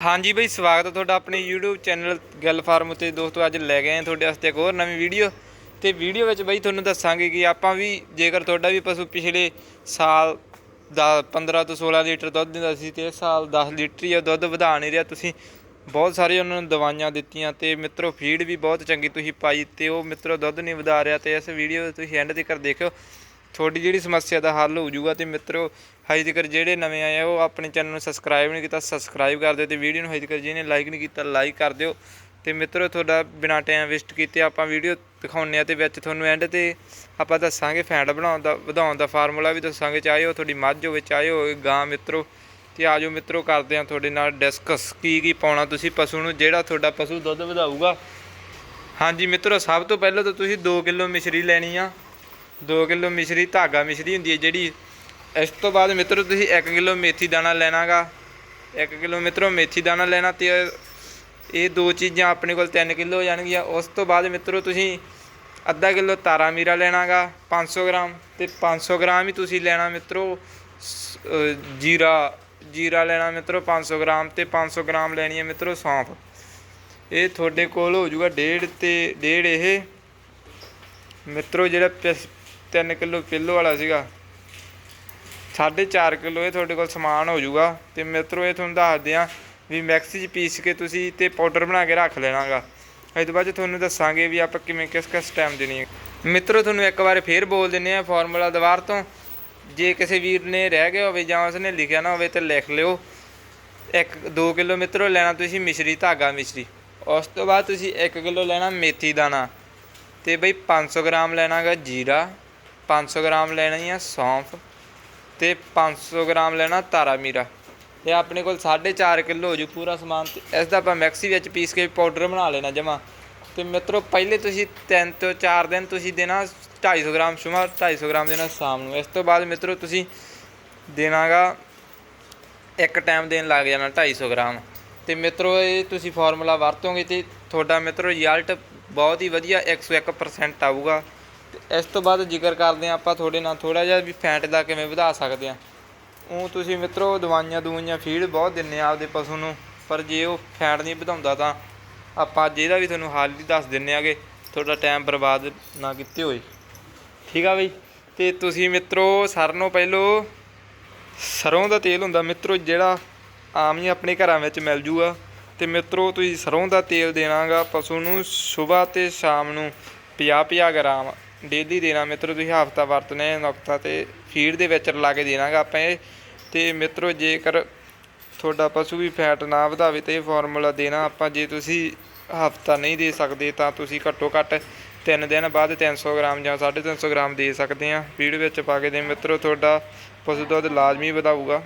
ਹਾਂਜੀ ਬਈ, ਸਵਾਗਤ ਹੈ ਤੁਹਾਡਾ ਆਪਣੇ YouTube ਚੈਨਲ ਗੱਲ ਫਾਰਮ ਉੱਤੇ। ਦੋਸਤੋ, ਅੱਜ ਲੈ ਗਏ ਹਾਂ ਤੁਹਾਡੇ ਵਾਸਤੇ ਇੱਕ ਹੋਰ ਨਵੀਂ ਵੀਡੀਓ। ਤੇ ਵੀਡੀਓ ਵਿੱਚ ਬਈ ਤੁਹਾਨੂੰ ਦੱਸਾਂਗੇ ਕਿ ਆਪਾਂ ਵੀ ਜੇਕਰ ਤੁਹਾਡਾ ਵੀ ਪਸ਼ੂ ਪਿਛਲੇ ਸਾਲ ਦਾ 15 ਤੋਂ 16 ਲੀਟਰ ਦੁੱਧ ਦਿੰਦਾ ਸੀ ਤੇ ਇਸ ਸਾਲ 10 ਲੀਟਰ ਹੀ ਆ, ਦੁੱਧ ਵਧਾ ਨਹੀਂ ਰਿਹਾ। ਤੁਸੀਂ ਬਹੁਤ ਸਾਰੇ ਉਹਨਾਂ ਨੂੰ ਦਵਾਈਆਂ ਦਿੱਤੀਆਂ ਤੇ ਮਿੱਤਰੋ ਫੀਡ ਵੀ ਬਹੁਤ ਚੰਗੀ ਤੁਸੀਂ ਪਾਈ ਤੇ ਉਹ ਮਿੱਤਰੋ ਦੁੱਧ ਨਹੀਂ ਵਧਾ ਰਿਹਾ ਤੇ ਇਸ ਵੀਡੀਓ ਤੁਸੀਂ ਐਂਡ ਤੱਕ ਦੇਖਿਓ। ਤੁਹਾਡੀ ਜਿਹੜੀ ਸਮੱਸਿਆ ਦਾ ਹੱਲ ਹੋ ਜਾਊਗਾ ਤੇ ਮਿੱਤਰੋ, ਹਜੇ ਤੱਕ ਜਿਹੜੇ ਨਵੇਂ ਆਏ ਆ, ਉਹ ਆਪਣੇ ਚੈਨਲ ਨੂੰ ਸਬਸਕ੍ਰਾਈਬ ਨਹੀਂ ਕੀਤਾ ਸਬਸਕ੍ਰਾਈਬ ਕਰ ਦਿਓ ਤੇ ਵੀਡੀਓ ਨੂੰ ਹਜੇ ਤੱਕ ਜਿਹਨੇ ਲਾਈਕ ਨਹੀਂ ਕੀਤਾ ਲਾਈਕ ਕਰ ਦਿਓ। ਤੇ ਮਿੱਤਰੋ, ਤੁਹਾਡਾ ਬਿਨਾਂ ਟਾਈਮ ਵੇਸਟ ਕੀਤੇ ਆਪਾਂ ਵੀਡੀਓ ਦਿਖਾਉਂਦੇ ਆ ਤੇ ਵਿੱਚ ਤੁਹਾਨੂੰ ਐਂਡ ਤੇ ਆਪਾਂ ਦੱਸਾਂਗੇ ਫੈਂਡ ਬਣਾਉਣ ਦਾ, ਵਧਾਉਣ ਦਾ ਫਾਰਮੂਲਾ ਵੀ ਦੱਸਾਂਗੇ, ਚਾਹੇ ਉਹ ਤੁਹਾਡੀ ਮੱਝ ਹੋਵੇ, ਚਾਹੇ ਹੋਵੇ ਗਾਂ ਮਿੱਤਰੋ। ਤੇ ਆਜੋ ਮਿੱਤਰੋ, ਕਰਦੇ ਆ ਤੁਹਾਡੇ ਨਾਲ ਡਿਸਕਸ ਕੀ ਕੀ ਪਾਉਣਾ ਤੁਸੀਂ ਪਸ਼ੂ ਨੂੰ, ਜਿਹੜਾ ਤੁਹਾਡਾ ਪਸ਼ੂ ਦੁੱਧ ਵਧਾਊਗਾ। ਹਾਂਜੀ ਮਿੱਤਰੋ, ਸਭ ਤੋਂ ਪਹਿਲਾਂ ਤਾਂ ਤੁਸੀਂ 2 ਕਿਲੋ ਮਿਸ਼ਰੀ ਲੈਣੀ ਆ। 2 ਕਿਲੋ ਮਿਸ਼ਰੀ ਧਾਗਾ ਮਿਸ਼ਰੀ ਹੁੰਦੀ ਹੈ ਜਿਹੜੀ ਇਸ ਤੋਂ ਬਾਅਦ ਮਿੱਤਰੋ ਤੁਸੀਂ 1 ਕਿਲੋ ਮੇਥੀ ਦਾਣਾ ਲੈਣਾਗਾ 1 ਕਿਲੋ ਮਿੱਤਰੋ ਮੇਥੀ ਦਾਣਾ ਲੈਣਾ ਤੇ ਇਹ ਦੋ ਚੀਜ਼ਾਂ ਆਪਣੇ ਕੋਲ 3 ਕਿਲੋ ਹੋ ਜਾਣਗੀਆਂ। ਉਸ ਤੋਂ ਬਾਅਦ ਮਿੱਤਰੋ ਤੁਸੀਂ ਅੱਧਾ ਕਿਲੋ ਤਾਰਾ ਮੀਰਾ ਲੈਣਾਗਾ 500 ਗ੍ਰਾਮ ਤੇ 500 ਗ੍ਰਾਮ ਹੀ ਤੁਸੀਂ ਲੈਣਾ ਮਿੱਤਰੋ ਸ- ਜੀਰਾ ਜੀਰਾ ਲੈਣਾ ਮਿੱਤਰੋ 500 ਗ੍ਰਾਮ ਤੇ 500 ਗ੍ਰਾਮ ਲੈਣੀ ਹੈ ਮਿੱਤਰੋ ਸੌਂਫ। ਇਹ ਤੁਹਾਡੇ ਕੋਲ ਹੋ ਜਾਊਗਾ ਡੇਢ ਤੇ ਡੇਢ ਇਹ। ਮਿੱਤਰੋ ਜਿਹੜਾ 3 ਕਿਲੋ ਕਿਲੋ ਵਾਲਾ ਸੀਗਾ। 4.5 ਕਿਲੋ ਇਹ ਤੁਹਾਡੇ ਕੋਲ ਸਮਾਨ ਹੋ ਜਾਊਗਾ ਤੇ ਮਿੱਤਰੋ ਇਹ ਤੁਹਾਨੂੰ ਦੱਸਦੇ ਆ ਵੀ ਮੈਕਸੀ 'ਚ ਪੀਸ ਕੇ ਤੁਸੀਂ ਤੇ ਪਾਊਡਰ ਬਣਾ ਕੇ ਰੱਖ ਲੈਣਾਗਾ। ਇਸ ਤੋਂ ਬਾਅਦ 'ਚ ਤੁਹਾਨੂੰ ਦੱਸਾਂਗੇ ਵੀ ਆਪਾਂ ਕਿਵੇਂ ਕਿਸ ਕਿਸ ਟਾਈਮ ਦੇਣੀ ਹੈ। ਮਿੱਤਰੋ ਤੁਹਾਨੂੰ ਇੱਕ ਵਾਰ ਫੇਰ ਬੋਲ ਦਿੰਨੇ ਆ ਫਾਰਮੂਲਾ ਦੁਬਾਰ ਤੋਂ। ਜੇ ਕਿਸੇ ਵੀਰ ਨੇ ਰਹਿ ਗਿਆ ਹੋਵੇ ਜਾਂ ਉਸਨੇ ਲਿਖਿਆ ਨਾ ਹੋਵੇ ਤੇ ਲਿਖ ਲਿਓ। ਇੱਕ 2 ਕਿਲੋ ਮਿੱਤਰੋ ਲੈਣਾ ਤੁਸੀਂ ਮਿਸ਼ਰੀ, ਧਾਗਾ ਮਿਸ਼ਰੀ। ਉਸ ਤੋਂ ਬਾਅਦ ਤੁਸੀਂ 1 ਕਿਲੋ ਲੈਣਾ ਮੇਥੀ ਦਾਣਾ। ਤੇ ਬਈ 500 ਗ੍ਰਾਮ ਲੈਣਾਗਾ ਜੀਰਾ। 500 ਗ੍ਰਾਮ ਲੈਣੀ ਆ ਸੌਂਫ ਤੇ 500 ਗ੍ਰਾਮ ਲੈਣਾ ਤਾਰਾ ਮੀਰਾ। ਇਹ ਆਪਣੇ ਕੋਲ 4.5 ਕਿਲੋ ਹੋ ਜੂ ਪੂਰਾ ਸਮਾਨ ਤੇ ਇਸ ਦਾ ਆਪਾਂ ਮਿਕਸੀ ਵਿੱਚ ਪੀਸ ਕੇ ਪਾਊਡਰ ਬਣਾ ਲੈਣਾ ਜਮਾ। ਤੇ ਮਿੱਤਰੋ, ਪਹਿਲੇ ਤੁਸੀਂ 3 ਤੋਂ 4 ਦਿਨ ਤੁਸੀਂ ਦੇਣਾ 250 ਗ੍ਰਾਮ ਸੁਮਾ 250 ਗ੍ਰਾਮ ਦੇਣਾ ਸ਼ਾਮ ਨੂੰ। ਇਸ ਤੋਂ ਬਾਅਦ ਮਿੱਤਰੋ, ਤੁਸੀਂ ਦੇਣਾਗਾ ਇੱਕ ਟਾਈਮ ਦੇਣ ਲੱਗ ਜਾਣਾ 250 ਗ੍ਰਾਮ। ਤੇ ਮਿੱਤਰੋ, ਇਹ ਤੁਸੀਂ ਫਾਰਮੂਲਾ ਵਰਤੋਗੇ ਤੇ ਤੁਹਾਡਾ ਮਿੱਤਰੋ ਰਿਜ਼ਲਟ ਬਹੁਤ ਹੀ ਵਧੀਆ 101% ਆਊਗਾ। ਇਸ ਤੋਂ ਬਾਅਦ ਜ਼ਿਕਰ ਕਰਦੇ ਹਾਂ ਆਪਾਂ ਤੁਹਾਡੇ ਨਾਲ ਥੋੜਾ ਜਿਹਾ ਵੀ ਫੈਟ ਦਾ ਕਿਵੇਂ ਵਧਾ ਸਕਦੇ ਆ ਉਹ ਤੁਸੀਂ ਮਿੱਤਰੋ ਦਵਾਈਆਂ ਦਵਾਈਆਂ ਫੀਡ ਬਹੁਤ ਦਿੰਨੇ ਆ ਆਪਦੇ ਪਸ਼ੂ ਨੂੰ, ਪਰ ਜੇ ਉਹ ਫੈਟ ਨਹੀਂ ਵਧਾਉਂਦਾ ਤਾਂ ਆਪਾਂ ਅੱਜ ਇਹਦਾ ਵੀ ਤੁਹਾਨੂੰ ਹਾਲ ਹੀ ਦੱਸ ਦਿੰਨੇ ਆਗੇ, ਤੁਹਾਡਾ ਟਾਈਮ ਬਰਬਾਦ ਨਾ ਕੀਤੇ ਹੋਏ। ਠੀਕ ਆ ਬਈ? ਤੇ ਤੁਸੀਂ ਮਿੱਤਰੋ ਸਾਰਿਆਂ ਨੂੰ ਪਹਿਲੋਂ ਸਰੋਂ ਦਾ ਤੇਲ ਹੁੰਦਾ, ਮਿੱਤਰੋ ਜਿਹੜਾ ਆਮ ਹੀ ਆਪਣੇ ਘਰਾਂ ਵਿੱਚ ਮਿਲ ਜੂਗਾ। ਤੇ ਮਿੱਤਰੋ ਤੁਸੀਂ ਸਰੋਂ ਦਾ ਤੇਲ ਦੇਣਾਗਾ ਪਸ਼ੂ ਨੂੰ ਸਵੇਰ ਤੇ ਸ਼ਾਮ ਨੂੰ 50-50 ਗ੍ਰਾਮ। ਡੇਲੀ ਦੇਣਾ ਮਿੱਤਰੋ, ਤੁਸੀਂ ਹਫਤਾ ਵਰਤਨੇ ਨੁਕਤਾ ਤੇ ਫੀਡ ਦੇ ਵਿੱਚ ਰਲਾ ਕੇ ਦੇਣਾਗਾ ਆਪਾਂ ਇਹ। ਤੇ ਮਿੱਤਰੋ, ਜੇਕਰ ਤੁਹਾਡਾ ਪਸ਼ੂ ਵੀ ਫੈਟ ਨਾ ਵਧਾਵੇ ਤੇ ਇਹ ਫਾਰਮੂਲਾ ਦੇਣਾ ਆਪਾਂ। ਜੇ ਤੁਸੀਂ ਹਫਤਾ ਨਹੀਂ ਦੇ ਸਕਦੇ ਤਾਂ ਤੁਸੀਂ ਘੱਟੋ ਘੱਟ 3 ਦਿਨ ਬਾਅਦ 300 ਗ੍ਰਾਮ ਜਾਂ 350 ਗ੍ਰਾਮ ਦੇ ਸਕਦੇ ਆ ਫੀਡ ਵਿੱਚ ਪਾ ਕੇ ਦੇ ਮਿੱਤਰੋ, ਤੁਹਾਡਾ ਪਸ਼ੂ ਦੁੱਧ ਲਾਜ਼ਮੀ ਵਧਾਊਗਾ।